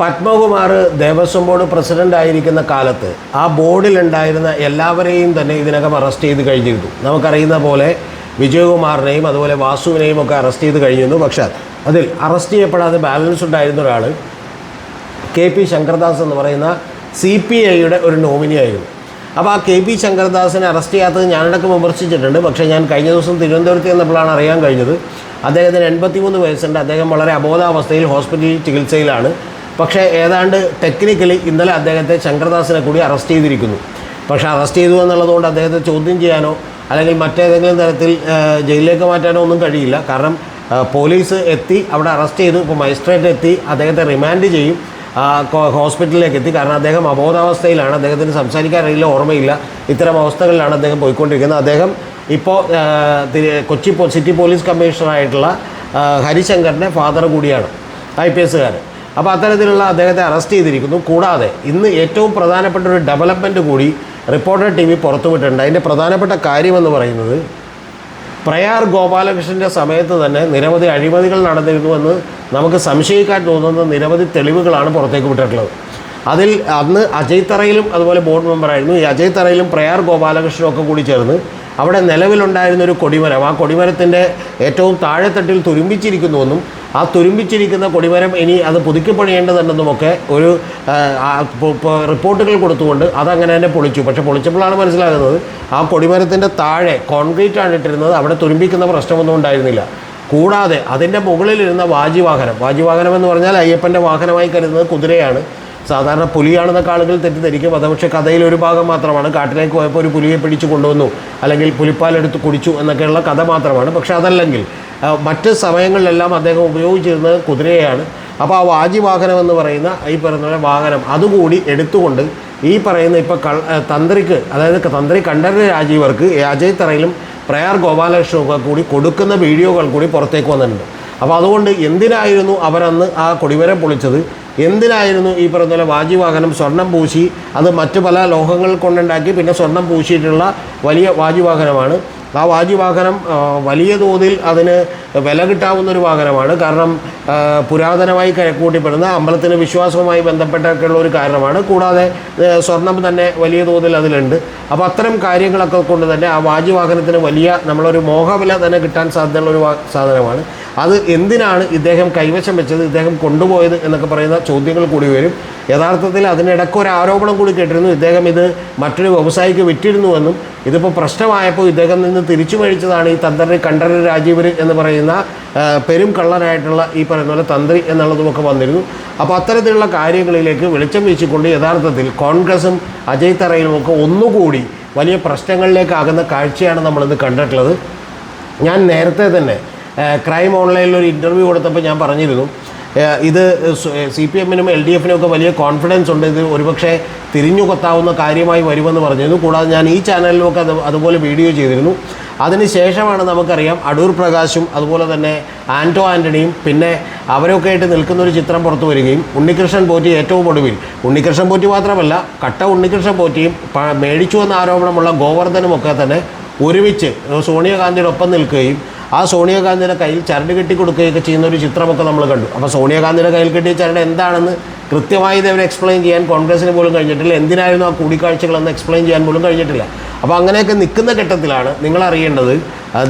Padmakumar Devaswom board president ആയിരിക്കുന്ന കാലത്ത് ആ ബോർഡിലുണ്ടായിരുന്ന എല്ലാവരെയും തന്നെ ഇതിനകം അറസ്റ്റ് ചെയ്ത് കഴിഞ്ഞിരുന്നു. നമുക്കറിയുന്ന പോലെ വിജയകുമാറിനെയും അതുപോലെ വാസുവിനെയും ഒക്കെ അറസ്റ്റ് ചെയ്ത് കഴിഞ്ഞിരുന്നു. പക്ഷേ അതിൽ അറസ്റ്റ് ചെയ്യപ്പെടാതെ ബാലൻസ് ഉണ്ടായിരുന്ന ഒരാൾ കെ പി ശങ്കർദാസ് എന്ന് പറയുന്ന സി പി ഐയുടെ ഒരു നോമിനിയായിരുന്നു അപ്പോൾ ആ കെ പി ശങ്കർദാസിനെ അറസ്റ്റ് ചെയ്യാത്തത് ഞാനിടക്ക് വിമർശിച്ചിട്ടുണ്ട്. പക്ഷേ ഞാൻ കഴിഞ്ഞ ദിവസം തിരുവനന്തപുരത്ത് ചെന്നപ്പോഴാണ് അറിയാൻ കഴിഞ്ഞത്. അദ്ദേഹത്തിന് എൺപത്തിമൂന്ന് വയസ്സുണ്ട്. അദ്ദേഹം വളരെ അബോധാവസ്ഥയിൽ ഹോസ്പിറ്റലിൽ ചികിത്സയിലാണ്. പക്ഷേ ഏതാണ്ട് ടെക്നിക്കലി ഇന്നലെ അദ്ദേഹത്തെ ശങ്കർദാസിനെ കൂടി അറസ്റ്റ് ചെയ്തിരിക്കുന്നു. പക്ഷേ അറസ്റ്റ് ചെയ്തു എന്നുള്ളതുകൊണ്ട് അദ്ദേഹത്തെ ചോദ്യം ചെയ്യാനോ അല്ലെങ്കിൽ മറ്റേതെങ്കിലും തരത്തിൽ ജയിലിലേക്ക് മാറ്റാനോ ഒന്നും കഴിയില്ല. കാരണം പോലീസ് എത്തി അവിടെ അറസ്റ്റ് ചെയ്തു ഇപ്പോൾ മജിസ്ട്രേറ്റ് എത്തി അദ്ദേഹത്തെ റിമാൻഡ് ചെയ്യും ഹോസ്പിറ്റലിലേക്ക് എത്തി. കാരണം അദ്ദേഹം അബോധാവസ്ഥയിലാണ് അദ്ദേഹത്തിന് സംസാരിക്കാൻ അറിയില്ല ഓർമ്മയില്ല. ഇത്തരം അവസ്ഥകളിലാണ് അദ്ദേഹം പോയിക്കൊണ്ടിരിക്കുന്നത്. അദ്ദേഹം ഇപ്പോൾ കൊച്ചി സിറ്റി പോലീസ് കമ്മീഷണറായിട്ടുള്ള ഹരിശങ്കറിന്റെ ഫാദർ കൂടിയാണ് ഐ പി എസ്സുകാരൻ. അപ്പോൾ അത്തരത്തിലുള്ള അദ്ദേഹത്തെ അറസ്റ്റ് ചെയ്തിരിക്കുന്നു. കൂടാതെ ഇന്ന് ഏറ്റവും പ്രധാനപ്പെട്ട ഒരു ഡെവലപ്മെന്റ് കൂടി റിപ്പോർട്ടർ ടി വി പുറത്തുവിട്ടിട്ടുണ്ട്. അതിന്റെ പ്രധാനപ്പെട്ട കാര്യമെന്ന് പറയുന്നത് പ്രയാർ ഗോപാലകൃഷ്ണന്റെ സമയത്ത് തന്നെ നിരവധി അഴിമതികൾ നടന്നിരുന്നുവെന്ന് നമുക്ക് സംശയിക്കാൻ തോന്നുന്ന നിരവധി തെളിവുകളാണ് പുറത്തേക്ക് വിട്ടിട്ടുള്ളത്. അതിൽ അന്ന് അജയ് തറയിലും അതുപോലെ ബോർഡ് മെമ്പറായിരുന്നു ഈ അജയ് തറയിലും പ്രയാർ ഗോപാലകൃഷ്ണനും ഒക്കെ കൂടി ചേർന്ന് അവിടെ നിലവിലുണ്ടായിരുന്ന ഒരു കൊടിമരം. ആ കൊടിമരത്തിന്റെ ഏറ്റവും താഴെത്തട്ടിൽ തുരുമ്പിച്ചിരിക്കുന്നുവെന്നും ആ തുരുമ്പിച്ചിരിക്കുന്ന കൊടിമരം ഇനി അത് പുതുക്കിപ്പണിയേണ്ടതുണ്ടെന്നുമൊക്കെ ഒരു റിപ്പോർട്ടുകൾ കൊടുത്തുകൊണ്ട് അതങ്ങനെ തന്നെ പൊളിച്ചു. പക്ഷേ പൊളിച്ചപ്പോഴാണ് മനസ്സിലാകുന്നത് ആ കൊടിമരത്തിന്റെ താഴെ കോൺക്രീറ്റ് ആണ് ഇട്ടിരുന്നത്. അവിടെ തുരുമ്പിക്കുന്ന പ്രശ്നമൊന്നും ഉണ്ടായിരുന്നില്ല. കൂടാതെ അതിന്റെ മുകളിലിരുന്ന വാജിവാഹനം. വാജിവാഹനം എന്ന് പറഞ്ഞാൽ അയ്യപ്പന്റെ വാഹനമായി കരുതുന്നത് കുതിരയാണ്. സാധാരണ പുലിയാണെന്നൊക്കെ ആളുകൾ തെറ്റിദ്ധരിക്കും. അത് പക്ഷേ കഥയിൽ ഒരു ഭാഗം മാത്രമാണ്. കാട്ടിലേക്ക് പോയപ്പോൾ ഒരു പുലിയെ പിടിച്ചു കൊണ്ടുവന്നു. അല്ലെങ്കിൽ പുലിപ്പാലെടുത്ത് കുടിച്ചു എന്നൊക്കെയുള്ള കഥ മാത്രമാണ്. പക്ഷേ അതല്ലെങ്കിൽ മറ്റ് സമയങ്ങളിലെല്ലാം അദ്ദേഹം ഉപയോഗിച്ചിരുന്നത് കുതിരയാണ് അപ്പോൾ ആ വാജി വാഹനം എന്ന് പറയുന്ന ഈ പറയുന്ന വാഹനം അതുകൂടി എടുത്തുകൊണ്ട് ഈ പറയുന്ന ഇപ്പോൾ തന്ത്രിക്ക് അതായത് തന്ത്രി കണ്ഠര രാജീവർക്ക് അജയ് തറയിലും പ്രയാർ ഗോപാലകൃഷ്ണനൊക്കെ കൂടി കൊടുക്കുന്ന വീഡിയോകൾ കൂടി പുറത്തേക്ക് വന്നിട്ടുണ്ട്. അപ്പോൾ അതുകൊണ്ട് എന്തിനായിരുന്നു അവരന്ന് ആ കൊടിമരം പൊളിച്ചത്? എന്തിനായിരുന്നു ഈ പറഞ്ഞ പോലെ വാജിവാഹനം സ്വർണം പൂശി? അത് മറ്റു പല ലോഹങ്ങൾ കൊണ്ടുണ്ടാക്കി പിന്നെ സ്വർണം പൂശിയിട്ടുള്ള വലിയ വാജിവാഹനമാണ്. ആ വാജി വാഹനം വലിയ തോതിൽ അതിന് വില കിട്ടാവുന്ന ഒരു വാഹനമാണ്. കാരണം പുരാതനമായി കൂട്ടിപ്പെടുന്ന അമ്പലത്തിന് വിശ്വാസവുമായി ബന്ധപ്പെട്ടൊക്കെയുള്ള ഒരു കാരണമാണ്. കൂടാതെ സ്വർണം തന്നെ വലിയ തോതിൽ അതിലുണ്ട്. അപ്പോൾ അത്തരം കാര്യങ്ങളൊക്കെ കൊണ്ട് തന്നെ ആ വാജി വാഹനത്തിന് വലിയ നമ്മളൊരു മോഹവില തന്നെ കിട്ടാൻ സാധ്യതയുള്ള ഒരു സാധനമാണ്. അത് എന്തിനാണ് ഇദ്ദേഹം കൈവശം വെച്ചത് ഇദ്ദേഹം കൊണ്ടുപോയത് എന്നൊക്കെ പറയുന്ന ചോദ്യങ്ങൾ കൂടി വരും. യഥാർത്ഥത്തിൽ അതിനിടയ്ക്ക് ഒരു ആരോപണം കൂടി കേട്ടിരുന്നു. ഇദ്ദേഹം ഇത് മറ്റൊരു വ്യവസായിക്ക് വിറ്റിരുന്നുവെന്നും ഇതിപ്പോൾ പ്രശ്നമായപ്പോൾ ഇദ്ദേഹം നിന്ന് തിരിച്ചു മേടിച്ചതാണ് ഈ തന്ത്രി കണ്ടറി രാജീവർ എന്ന് പറയുന്ന പെരും കള്ളനായിട്ടുള്ള ഈ പറയുന്ന പോലെ തന്ത്രി എന്നുള്ളതുമൊക്കെ വന്നിരുന്നു. അപ്പോൾ അത്തരത്തിലുള്ള കാര്യങ്ങളിലേക്ക് വെളിച്ചം വീശിക്കൊണ്ട് യഥാർത്ഥത്തിൽ കോൺഗ്രസും അജയ് തറയിലും ഒക്കെ ഒന്നുകൂടി വലിയ പ്രശ്നങ്ങളിലേക്കാകുന്ന കാഴ്ചയാണ് നമ്മളിന്ന് കണ്ടിട്ടുള്ളത്. ഞാൻ നേരത്തെ തന്നെ ക്രൈം ഓൺലൈനിൽ ഒരു ഇന്റർവ്യൂ കൊടുത്തപ്പോൾ ഞാൻ പറഞ്ഞിരുന്നു ഇത് സി പി എമ്മിനും എൽ ഡി എഫിനും ഒക്കെ വലിയ കോൺഫിഡൻസ് ഉണ്ട്. ഇത് ഒരുപക്ഷെ തിരിഞ്ഞു കൊത്താവുന്ന കാര്യമായി വരുമെന്ന് പറഞ്ഞിരുന്നു. കൂടാതെ ഞാൻ ഈ ചാനലിലുമൊക്കെ അത് അതുപോലെ വീഡിയോ ചെയ്തിരുന്നു. അതിനുശേഷമാണ് നമുക്കറിയാം അടൂർ പ്രകാശും അതുപോലെ തന്നെ ആന്റോ ആന്റണിയും പിന്നെ അവരൊക്കെ ആയിട്ട് നിൽക്കുന്ന ഒരു ചിത്രം പുറത്തു വരികയും ഉണ്ണികൃഷ്ണൻ പോറ്റി ഏറ്റവും ഒടുവിൽ. ഉണ്ണികൃഷ്ണൻ പോറ്റി മാത്രമല്ല കട്ട ഉണ്ണികൃഷ്ണൻ പോറ്റിയും മേടിച്ചു എന്ന ആരോപണമുള്ള ഗോവർദ്ധനുമൊക്കെ തന്നെ ഒരുമിച്ച് സോണിയാഗാന്ധിയുടെ ഒപ്പം നിൽക്കുകയും ആ സോണിയാഗാന്ധിയുടെ കയ്യിൽ ചരട് കെട്ടി കൊടുക്കുകയൊക്കെ ചെയ്യുന്ന ഒരു ചിത്രമൊക്കെ നമ്മൾ കണ്ടു. അപ്പോൾ സോണിയാഗാന്ധിയുടെ കയ്യിൽ കെട്ടിയ ചരട് എന്താണെന്ന് കൃത്യമായി ഇത് അവർ എക്സ്പ്ലെയിൻ ചെയ്യാൻ കോൺഗ്രസിന് പോലും കഴിഞ്ഞിട്ടില്ല. എന്തിനായിരുന്നു ആ കൂടിക്കാഴ്ചകളെന്ന് എക്സ്പ്ലെയിൻ ചെയ്യാൻ പോലും കഴിഞ്ഞിട്ടില്ല. അപ്പോൾ അങ്ങനെയൊക്കെ നിൽക്കുന്ന ഘട്ടത്തിലാണ് നിങ്ങൾ അറിയേണ്ടത്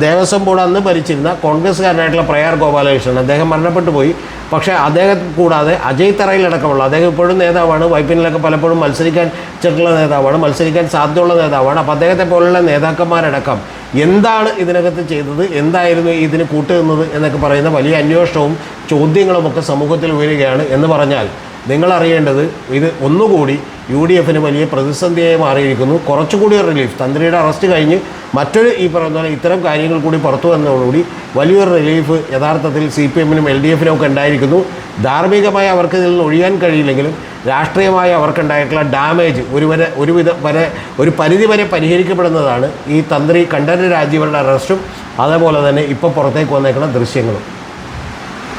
ദേവസ്വം ബോർഡ് അന്ന് ഭരിച്ചിരുന്ന കോൺഗ്രസ്സുകാരനായിട്ടുള്ള പ്രയാർ ഗോപാലകൃഷ്ണൻ. അദ്ദേഹം മരണപ്പെട്ടു പോയി. പക്ഷേ അദ്ദേഹം കൂടാതെ അജയ് തറയിലടക്കമുള്ള അദ്ദേഹം ഇപ്പോഴും നേതാവാണ് വൈപ്പിനിലൊക്കെ പലപ്പോഴും മത്സരിക്കാൻ ചെറുള്ള നേതാവാണ് മത്സരിക്കാൻ സാധ്യതയുള്ള നേതാവാണ്. അപ്പോൾ അദ്ദേഹത്തെ പോലുള്ള നേതാക്കന്മാരടക്കം എന്താണ് ഇതിനകത്ത് ചെയ്തത്? എന്തായിരുന്നു ഇതിന് കൂട്ടുന്നത് എന്നൊക്കെ പറയുന്ന വലിയ അന്വേഷണവും ചോദ്യങ്ങളുമൊക്കെ സമൂഹത്തിൽ ഉയരുകയാണ് എന്ന് പറഞ്ഞാൽ നിങ്ങൾ അറിയേണ്ടത് ഇത് ഒന്നുകൂടി യു ഡി എഫിന് വലിയ പ്രതിസന്ധിയായി മാറിയിരിക്കുന്നു. കുറച്ചുകൂടി റിലീഫ് തന്ത്രിയുടെ അറസ്റ്റ് കഴിഞ്ഞ് മറ്റൊരു ഈ പറയുന്ന പോലെ ഇത്തരം കാര്യങ്ങൾ കൂടി പുറത്തു വന്നതോടുകൂടി വലിയൊരു റിലീഫ് യഥാർത്ഥത്തിൽ സി പി എമ്മിനും എൽ ഡി എഫിനും ഒക്കെ ഉണ്ടായിരിക്കുന്നു. ധാർമ്മികമായി അവർക്ക് ഇതിൽ നിന്ന് ഒഴിയാൻ കഴിയില്ലെങ്കിലും രാഷ്ട്രീയമായി അവർക്കുണ്ടായിട്ടുള്ള ഡാമേജ് ഒരു വരെ ഒരുവിധ വരെ ഒരു പരിധി വരെ പരിഹരിക്കപ്പെടുന്നതാണ് ഈ തന്ത്രി കണ്ഠരര് രാജീവരുടെ അറസ്റ്റും അതേപോലെ തന്നെ ഇപ്പോൾ പുറത്തേക്ക് വന്നേക്കുന്ന ദൃശ്യങ്ങളും.